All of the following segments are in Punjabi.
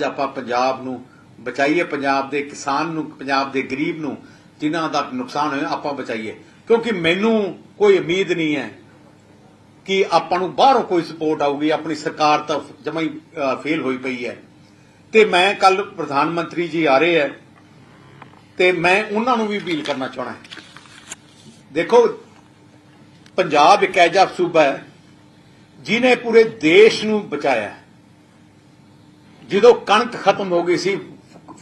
ਅੱਜ ਆਪਾਂ ਪੰਜਾਬ ਨੂੰ ਬਚਾਈਏ, ਪੰਜਾਬ ਦੇ ਕਿਸਾਨ ਨੂੰ, ਪੰਜਾਬ ਦੇ ਗਰੀਬ ਨੂੰ ਜਿਨ੍ਹਾਂ ਦਾ ਨੁਕਸਾਨ ਹੋਇਆ, ਆਪਾਂ ਬਚਾਈਏ। ਕਿਉਂਕਿ ਮੈਨੂੰ ਕੋਈ ਉਮੀਦ ਨਹੀਂ ਹੈ ਕਿ ਆਪਾਂ ਨੂੰ ਬਾਹਰੋਂ ਕੋਈ ਸਪੋਰਟ ਆਊਗੀ। ਆਪਣੀ ਸਰਕਾਰ ਤਾਂ ਜਮਾਂ ਹੀ ਫੇਲ ਹੋਈ ਪਈ ਹੈ। ਤੇ ਮੈਂ ਕੱਲ ਪ੍ਰਧਾਨ ਮੰਤਰੀ ਜੀ ਆ ਰਹੇ ਹੈ ਤੇ ਮੈਂ ਉਹਨਾਂ ਨੂੰ ਵੀ ਅਪੀਲ ਕਰਨਾ ਚਾਹਣਾ ਦੇਖੋ, ਪੰਜਾਬ ਇੱਕ ਐਜਾ ਸੂਬਾ ਹੈ ਜਿਨੇ ਪੂਰੇ ਦੇਸ਼ ਨੂੰ ਬਚਾਇਆ। ਜਦੋਂ ਕਣਕ ਖਤਮ ਹੋ ਗਈ ਸੀ,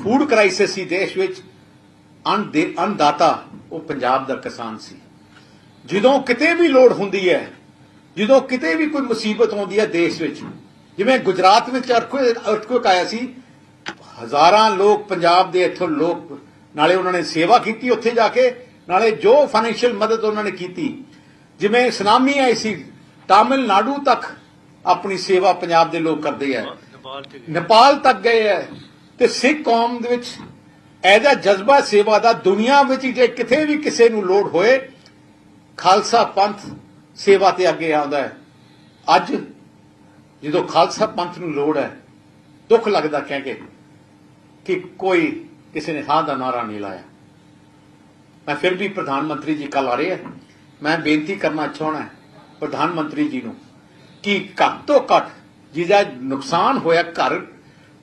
ਫੂਡ ਕ੍ਰਾਈਸਿਸ ਸੀ ਦੇਸ਼ ਵਿੱਚ ਅੰਨ ਅੰਨਦਾਤਾ ਉਹ ਪੰਜਾਬ ਦਾ ਕਿਸਾਨ ਸੀ। ਜਦੋਂ ਕਿਤੇ ਵੀ ਲੋੜ ਹੁੰਦੀ ਹੈ, ਜਦੋਂ ਕਿਤੇ ਵੀ ਕੋਈ ਮੁਸੀਬਤ ਆਉਂਦੀ ਹੈ ਦੇਸ਼ ਵਿੱਚ, ਜਿਵੇਂ ਗੁਜਰਾਤ ਵਿੱਚ ਅਰਥਕੁਇਕ ਆਇਆ ਸੀ, ਹਜ਼ਾਰਾਂ ਲੋਕ ਪੰਜਾਬ ਦੇ ਇੱਥੋਂ ਲੋਕ, ਨਾਲੇ ਉਹਨਾਂ ਨੇ ਸੇਵਾ ਕੀਤੀ ਉੱਥੇ ਜਾ ਕੇ, ਨਾਲੇ ਜੋ ਫਾਈਨੈਂਸ਼ੀਅਲ ਮਦਦ ਉਹਨਾਂ ਨੇ ਕੀਤੀ, ਜਿਵੇਂ ਸੁਨਾਮੀ ਆਈ ਸੀ, ਤਾਮਿਲਨਾਡੂ ਤੱਕ ਆਪਣੀ ਸੇਵਾ ਪੰਜਾਬ ਦੇ ਲੋਕ ਕਰਦੇ ਆ। ਨੇਪਾਲ ਤੱਕ ਗਏ ਹੈ ਤੇ ਸਿੱਖ ਕੌਮ ਦੇ ਵਿੱਚ ਇਹਦਾ ਜਜ਼ਬਾ ਸੇਵਾ ਦਾ ਦੁਨੀਆ ਵਿੱਚ ਜੇ ਕਿਤੇ ਵੀ ਕਿਸੇ ਨੂੰ ਲੋੜ ਹੋਏ, ਖਾਲਸਾ ਪੰਥ ਸੇਵਾ ਤੇ ਅੱਗੇ ਆਉਂਦਾ ਹੈ ਅੱਜ ਜਦੋਂ ਖਾਲਸਾ ਪੰਥ ਨੂੰ ਲੋੜ ਹੈ ਦੁੱਖ ਲੱਗਦਾ ਕਹਿ ਕੇ ਕਿ ਕੋਈ ਕਿਸੇ ਨੇ ਹਾਂ ਦਾ ਨਾਰਾ ਨਹੀਂ ਲਾਇਆ। ਮੈਂ ਫਿਰ ਵੀ ਪ੍ਰਧਾਨ ਮੰਤਰੀ ਜੀ ਕੱਲ ਆ ਰਹੇ ਹੈ ਮੈਂ ਬੇਨਤੀ ਕਰਨਾ ਚਾਹਣਾ ਪ੍ਰਧਾਨ ਮੰਤਰੀ ਜੀ ਨੂੰ ਕਿ ਘੱਟ ਤੋਂ ਘੱਟ ਜਿਹਦਾ ਨੁਕਸਾਨ ਹੋਇਆ, ਘਰ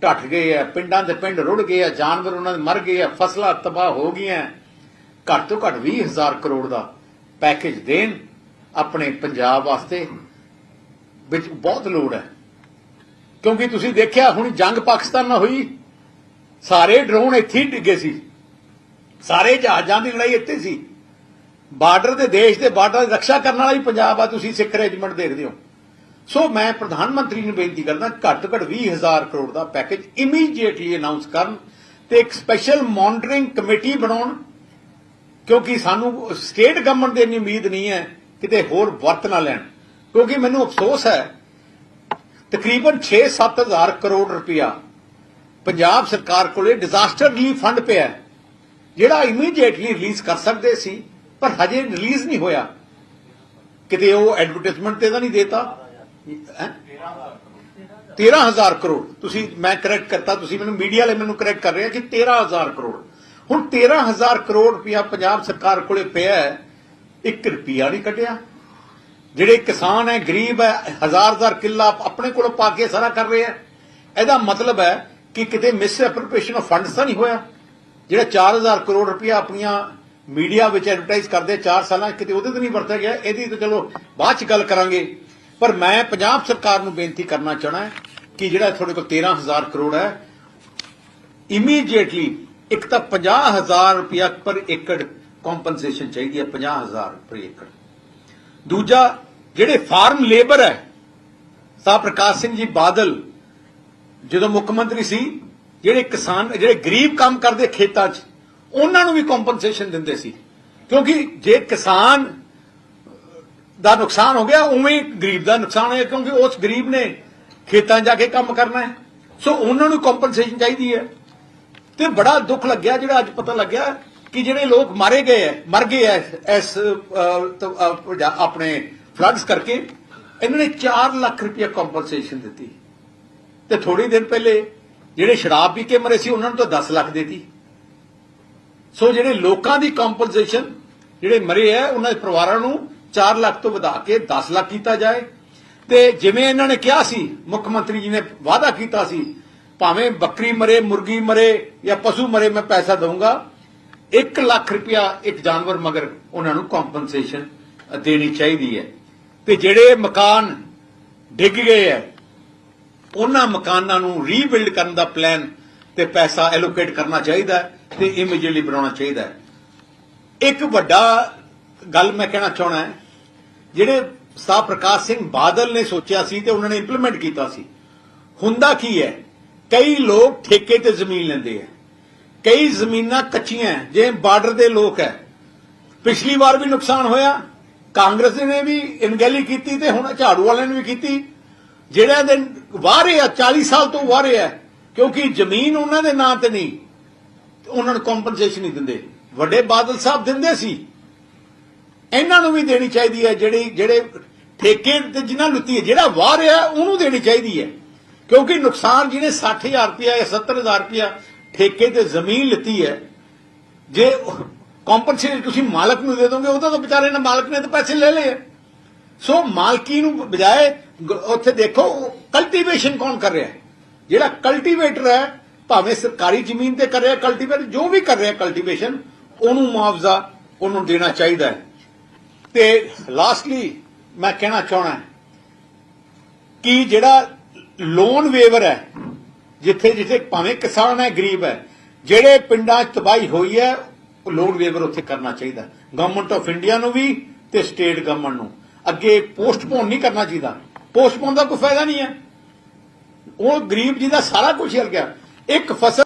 ਢੱਠ ਗਏ ਆ, ਪਿੰਡਾਂ ਦੇ ਪਿੰਡ ਰੁੜ ਗਏ ਆ, ਜਾਨਵਰ ਉਹਨਾਂ ਦੇ ਮਰ ਗਏ ਆ, ਫਸਲਾਂ ਤਬਾਹ ਹੋ ਗਈਆਂ। ਘੱਟ ਤੋਂ ਘੱਟ 20000 ਕਰੋੜ ਦਾ ਪੈਕੇਜ ਦੇਣ ਆਪਣੇ ਪੰਜਾਬ ਵਾਸਤੇ ਵਿੱਚ ਬਹੁਤ ਲੋੜ ਹੈ। ਕਿਉਂਕਿ ਤੁਸੀਂ ਦੇਖਿਆ, ਹੁਣ ਜੰਗ ਪਾਕਿਸਤਾਨ ਨਾਲ ਹੋਈ, ਸਾਰੇ ਡਰੋਨ ਇੱਥੇ ਹੀ ਡਿੱਗੇ ਸੀ। ਸਾਰੇ ਜਹਾਜ਼ਾਂ ਦੀ ਲੜਾਈ ਇੱਥੇ ਸੀ। ਬਾਰਡਰ ਦੇ ਦੇਸ਼ ਦੇ ਬਾਰਡਰ ਦੀ ਰੱਖਿਆ ਕਰਨ ਵਾਲਾ ਹੀ ਪੰਜਾਬ ਆ, ਤੁਸੀਂ ਸਿੱਖ ਰੈਜੀਮੈਂਟ ਦੇਖਦੇ ਹੋ। ਸੋ ਮੈਂ ਪ੍ਰਧਾਨ ਮੰਤਰੀ ਨੂੰ ਬੇਨਤੀ ਕਰਦਾ ਘੱਟ ਘੱਟ 20000 ਕਰੋੜ ਦਾ ਪੈਕੇਜ ਇਮੀਡੀਏਟਲੀ ਅਨਾਉਂਸ ਕਰਨ ਤੇ ਇੱਕ ਸਪੈਸ਼ਲ ਮੋਨਿਟਰਿੰਗ ਕਮੇਟੀ ਬਣਾਉਣ, ਕਿਉਂਕਿ ਸਾਨੂੰ ਸਟੇਟ ਗਵਰਨਮੈਂਟ ਦੇ ਇੰਨੀ ਉਮੀਦ ਨਹੀਂ ਹੈ ਕਿਤੇ ਹੋਰ ਵਰਤ ਨਾ ਲੈਣ। ਕਿਉਂਕਿ ਮੈਨੂੰ ਅਫਸੋਸ ਹੈ, ਤਕਰੀਬਨ 6-7000 ਕਰੋੜ ਰੁਪਇਆ ਪੰਜਾਬ ਸਰਕਾਰ ਕੋਲੇ ਡਿਜ਼ਾਸਟਰ ਰਿਲੀਫ ਫੰਡ ਪਿਆ ਜਿਹੜਾ ਇਮੀਡੀਏਟਲੀ ਰਿਲੀਜ਼ ਕਰ ਸਕਦੇ ਸੀ, ਪਰ ਹਜੇ ਰਿਲੀਜ਼ ਨਹੀਂ ਹੋਇਆ। ਕਿਤੇ ਉਹ ਐਡਵਰਟਾਈਜ਼ਮੈਂਟ ਤੇ ਤਾਂ ਨਹੀਂ ਦੇਤਾ। 13000 ਕਰੋੜ। ਤੁਸੀਂ ਮੈਂ ਕਰੈਕਟ ਕਰਤਾ, ਤੁਸੀਂ ਮੈਨੂੰ ਮੀਡੀਆ ਵਾਲੇ ਮੈਨੂੰ ਕਰੈਕਟ ਕਰ ਰਹੇ ਆ ਕਿ 13000 ਕਰੋੜ। ਹੁਣ 13000 ਕਰੋੜ ਰੁਪਇਆ ਪੰਜਾਬ ਸਰਕਾਰ ਕੋਲੇ ਪਿਆ ਹੈ 1 ਰੁਪਿਆ ਨਹੀਂ ਕੱਢਿਆ। ਜਿਹੜੇ ਕਿਸਾਨ ਹੈ, ਗਰੀਬ ਹੈ ਹਜ਼ਾਰ ਹਜ਼ਾਰ ਕਿੱਲਾ ਆਪਣੇ ਕੋਲੋਂ ਪਾ ਕੇ ਸਾਰਾ ਕਰ ਰਹੇ ਆ ਇਹਦਾ ਮਤਲਬ ਹੈ ਕਿ ਕਿਤੇ ਮਿਸ ਐਪਰੋਪ੍ਰੀਏਸ਼ਨ ਆਫ ਫੰਡਸ ਤਾਂ ਨਹੀਂ ਹੋਇਆ। ਜਿਹੜਾ 4000 ਕਰੋੜ ਰੁਪਇਆ ਆਪਣੀਆਂ ਮੀਡੀਆ ਵਿੱਚ ਐਡਵਰਟਾਈਜ਼ ਕਰਦੇ 4 ਸਾਲਾਂ 'ਚ ਕਿਤੇ ਉਹਦੇ ਤੇ ਨਹੀਂ ਵਰਤਿਆ ਗਿਆ। ਇਹਦੀ ਤਾਂ ਚਲੋ ਬਾਅਦ 'ਚ ਗੱਲ ਕਰਾਂਗੇ। ਪਰ ਮੈਂ ਪੰਜਾਬ ਸਰਕਾਰ ਨੂੰ ਬੇਨਤੀ ਕਰਨਾ ਚਾਹਣਾ ਕਿ ਜਿਹੜਾ ਤੁਹਾਡੇ ਕੋਲ 13000 ਕਰੋੜ ਹੈ ਇਮੀਡੀਏਟਲੀ ਇੱਕ ਤਾਂ 50000 ਰੁਪਇਆ ਪਰ ਏਕੜ ਕੰਪਨਸੇਸ਼ਨ ਚਾਹੀਦੀ ਹੈ 50000 ਪਰ ਏਕੜ। ਦੂਜਾ, ਜਿਹੜੇ ਫਾਰਮ ਲੇਬਰ ਹੈ ਸਾਹਿਬ ਪ੍ਰਕਾਸ਼ ਸਿੰਘ ਜੀ ਬਾਦਲ, ਜਦੋਂ ਮੁੱਖ ਮੰਤਰੀ ਸੀ, ਜਿਹੜੇ ਕਿਸਾਨ, ਜਿਹੜੇ ਗਰੀਬ ਕੰਮ ਕਰਦੇ ਖੇਤਾਂ 'ਚ, ਉਹਨਾਂ ਨੂੰ ਵੀ ਕੰਪਨਸੇਸ਼ਨ ਦਿੰਦੇ ਸੀ। ਕਿਉਂਕਿ ਜੇ ਕਿਸਾਨ ਦਾ ਨੁਕਸਾਨ ਹੋ ਗਿਆ, ਉਵੇਂ ਗਰੀਬ ਦਾ ਨੁਕਸਾਨ ਹੋਇਆ ਕਿਉਂਕਿ ਉਸ ਗਰੀਬ ਨੇ ਖੇਤਾਂ ਜਾ ਕੇ ਕੰਮ ਕਰਨਾ ਹੈ। ਸੋ ਉਹਨਾਂ ਨੂੰ ਕੰਪਨਸੇਸ਼ਨ ਚਾਹੀਦੀ ਹੈ। ਤੇ ਬੜਾ ਦੁੱਖ ਲੱਗਿਆ, ਜਿਹੜਾ ਅੱਜ ਪਤਾ ਲੱਗਿਆ ਕਿ ਜਿਹੜੇ ਲੋਕ ਮਾਰੇ ਗਏ ਐ ਮਰ ਗਏ ਐ ਇਸ ਆਪਣੇ ਫਲੱਡਸ ਕਰਕੇ, ਇਹਨਾਂ ਨੇ 4 ਲੱਖ ਰੁਪਏ ਕੰਪਨਸੇਸ਼ਨ ਦਿੱਤੀ। ਤੇ ਥੋੜੀ ਦਿਨ ਪਹਿਲੇ ਜਿਹੜੇ ਸ਼ਰਾਬ ਪੀ ਕੇ ਮਰੇ ਸੀ, ਉਹਨਾਂ ਨੂੰ ਤਾਂ 10 ਲੱਖ ਦੇਤੀ। ਸੋ ਜਿਹੜੇ ਲੋਕਾਂ ਦੀ ਕੰਪਨਸੇਸ਼ਨ ਜਿਹੜੇ ਮਰੇ ਐ ਉਹਨਾਂ ਦੇ ਪਰਿਵਾਰਾਂ ਨੂੰ 4 ਲੱਖ ਤੋਂ ਵਧਾ ਕੇ 10 ਲੱਖ ਕੀਤਾ ਜਾਏ। ਤੇ ਜਿਵੇਂ ਇਹਨਾਂ ਨੇ ਕਿਹਾ ਸੀ, ਮੁੱਖ ਮੰਤਰੀ ਜੀ ਨੇ ਵਾਅਦਾ ਕੀਤਾ ਸੀ, ਭਾਵੇਂ ਬੱਕਰੀ ਮਰੇ, ਮੁਰਗੀ ਮਰੇ ਜਾਂ ਪਸ਼ੂ ਮਰੇ, ਮੈਂ ਪੈਸਾ ਦਊਂਗਾ। 1 ਲੱਖ ਰੁਪਇਆ ਇੱਕ ਜਾਨਵਰ ਮਗਰ ਉਹਨਾਂ ਨੂੰ ਕੰਪਨਸੇਸ਼ਨ ਦੇਣੀ ਚਾਹੀਦੀ ਹੈ। ਤੇ ਜਿਹੜੇ ਮਕਾਨ ਡਿੱਗ ਗਏ ਐ ਉਹਨਾਂ ਮਕਾਨਾਂ ਨੂੰ ਰੀਬਿਲਡ ਕਰਨ ਦਾ ਪਲਾਨ ਤੇ ਪੈਸਾ ਐਲੋਕੇਟ ਕਰਨਾ ਚਾਹੀਦਾ ਹੈ ਤੇ ਇਮੀਡੀਏਟਲੀ ਬਣਾਉਣਾ ਚਾਹੀਦਾ ਹੈ। ਇੱਕ ਵੱਡਾ ਗੱਲ ਮੈਂ ਕਹਿਣਾ ਚਾਹਣਾ ਹੈ ਜਿਹੜੇ ਸਾਹਿਬ ਪ੍ਰਕਾਸ਼ ਸਿੰਘ ਬਾਦਲ ਨੇ ਸੋਚਿਆ ਸੀ ਤੇ ਉਹਨਾਂ ਨੇ ਇੰਪਲੀਮੈਂਟ ਕੀਤਾ ਸੀ। ਹੁੰਦਾ ਕੀ ਹੈ? ਕਈ ਲੋਕ ਠੇਕੇ ਤੇ ਜ਼ਮੀਨ ਲੈਂਦੇ ਆ। ਕਈ ਜ਼ਮੀਨਾਂ ਕੱਚੀਆਂ ਜੇ ਬਾਰਡਰ ਦੇ ਲੋਕ ਹੈ। ਪਿਛਲੀ ਵਾਰ ਵੀ ਨੁਕਸਾਨ ਹੋਇਆ। ਕਾਂਗਰਸ ਨੇ ਵੀ ਇਨਗੈਲੀ ਕੀਤੀ ਤੇ ਹੁਣ ਝਾੜੂ ਵਾਲਿਆਂ ਨੇ ਵੀ ਕੀਤੀ। ਜਿਹੜਿਆਂ ਦੇ ਵਾਰੇ ਆ 40 ਸਾਲ ਤੋਂ ਵਾਰੇ ਆ, ਕਿਉਂਕਿ ਜ਼ਮੀਨ ਉਹਨਾਂ ਦੇ ਨਾਂ ਤੇ ਨਹੀਂ, ਤੇ ਉਹਨਾਂ ਨੂੰ ਕੰਪਨਸੇਸ਼ਨ ਨਹੀਂ ਦਿੰਦੇ। ਵੱਡੇ ਬਾਦਲ ਸਾਹਿਬ ਦਿੰਦੇ ਸੀ। ਇਹਨਾਂ ਨੂੰ ਵੀ ਦੇਣੀ ਚਾਹੀਦੀ ਹੈ ਜਿਹੜੀ, ਜਿਹੜੇ ਠੇਕੇ ਤੇ ਜਿਨ੍ਹਾਂ ਲੁੱਤੀ ਹੈ, ਜਿਹੜਾ ਵਾਹ ਰਿਹਾ, ਉਹਨੂੰ ਦੇਣੀ ਚਾਹੀਦੀ ਹੈ। ਕਿਉਂਕਿ ਨੁਕਸਾਨ ਜਿਹਨੇ 60000 ਰੁਪਇਆ ਜਾਂ 70000 ਰੁਪਇਆ ਠੇਕੇ ਤੇ ਜ਼ਮੀਨ ਲਿੱਤੀ ਹੈ, ਜੇ ਕੰਪਨਸੇਸ਼ਨ ਤੁਸੀਂ ਮਾਲਕ ਨੂੰ ਦੇ ਦੋਗੇ, ਉਹਦਾ ਤਾਂ ਵਿਚਾਰੇ ਨੇ ਮਾਲਕ ਨੇ ਤਾਂ ਪੈਸੇ ਲੈ ਲਏ ਸੋ ਮਾਲਕੀ ਨੂੰ ਬਜਾਏ ਉੱਥੇ ਦੇਖੋ ਕਲਟੀਵੇਸ਼ਨ ਕੌਣ ਕਰ ਰਿਹਾ ਹੈ? ਜਿਹੜਾ ਕਲਟੀਵੇਟਰ ਹੈ, ਭਾਵੇਂ ਸਰਕਾਰੀ ਜ਼ਮੀਨ ਤੇ ਕਰ ਰਿਹਾ ਕਲਟੀਵੇਟਰ ਜੋ ਵੀ ਕਰ ਰਿਹਾ ਕਲਟੀਵੇਸ਼ਨ ਉਹਨੂੰ ਮੁਆਵਜ਼ਾ ਉਹਨੂੰ ਦੇਣਾ ਚਾਹੀਦਾ ਹੈ। ਤੇ ਲਾਸਟਲੀ ਮੈਂ ਕਹਿਣਾ ਚਾਹਣਾ ਕਿ ਜਿਹੜਾ ਲੋਨ ਵੇਵਰ ਹੈ, ਜਿੱਥੇ ਜਿੱਥੇ ਭਾਵੇਂ ਕਿਸਾਨ ਹੈ, ਗਰੀਬ ਹੈ, ਜਿਹੜੇ ਪਿੰਡਾਂ 'ਚ ਤਬਾਹੀ ਹੋਈ ਹੈ, ਉਹ ਲੋਨ ਵੇਵਰ ਉੱਥੇ ਕਰਨਾ ਚਾਹੀਦਾ ਗਵਰਨਮੈਂਟ ਆਫ ਇੰਡੀਆ ਨੂੰ ਵੀ ਤੇ ਸਟੇਟ ਗਵਰਨਮੈਂਟ ਨੂੰ। ਅੱਗੇ ਪੋਸਟਪੋਨ ਨਹੀਂ ਕਰਨਾ ਚਾਹੀਦਾ। ਪੋਸਟਪੋਨ ਦਾ ਕੋਈ ਫਾਇਦਾ ਨਹੀਂ ਹੈ। ਉਹ ਗਰੀਬ ਜੀ ਦਾ ਸਾਰਾ ਕੁਝ ਹਿਲ ਗਿਆ। ਇੱਕ ਫਸਲ